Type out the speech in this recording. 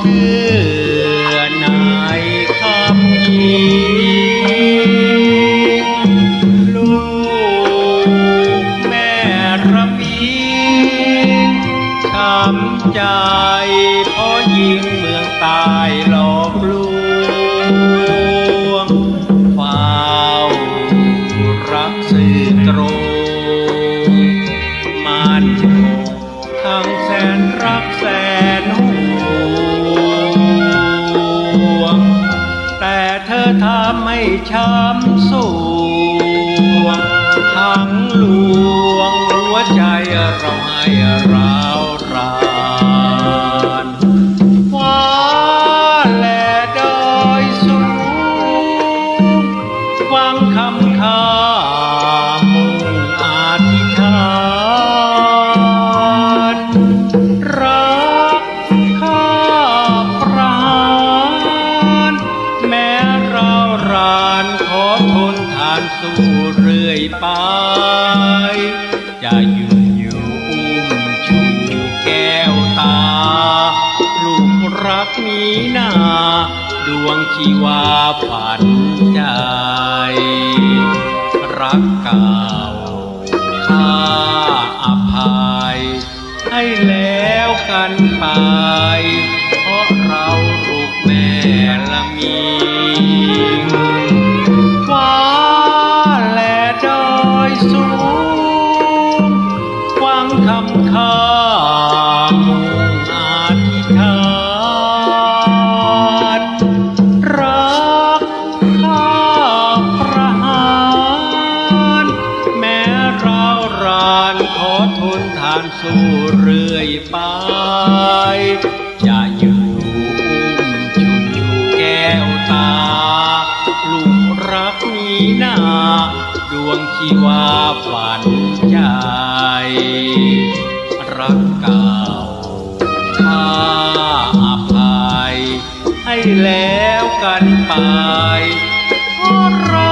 ชื่อนายคำยิงลูกแม่ระมิงช้ำใจพอยิงเมืองตายหลอกลูง เธอทำให้ช้ำสวงทั้งลวงหัวใจเราให้ร้าวราานสู้เรื่อยไป จะอยืนอยู่อุ้มชูแก้วตา ลูกรักนี้นาดวงชีวาฝันใจ รักเก่าข้าอภัย ให้แล้วกันไป เพราะเราลูกแม่ละมี สูงฟังคำข้ามงอธิษฐานรักข้าประหารแม้เรารานขอทนทานสู้เรื่อยไป รักนี้นาดวงชีวาฝันใจ รักเก่าข้าอภัยให้แล้วกันไปเพราะ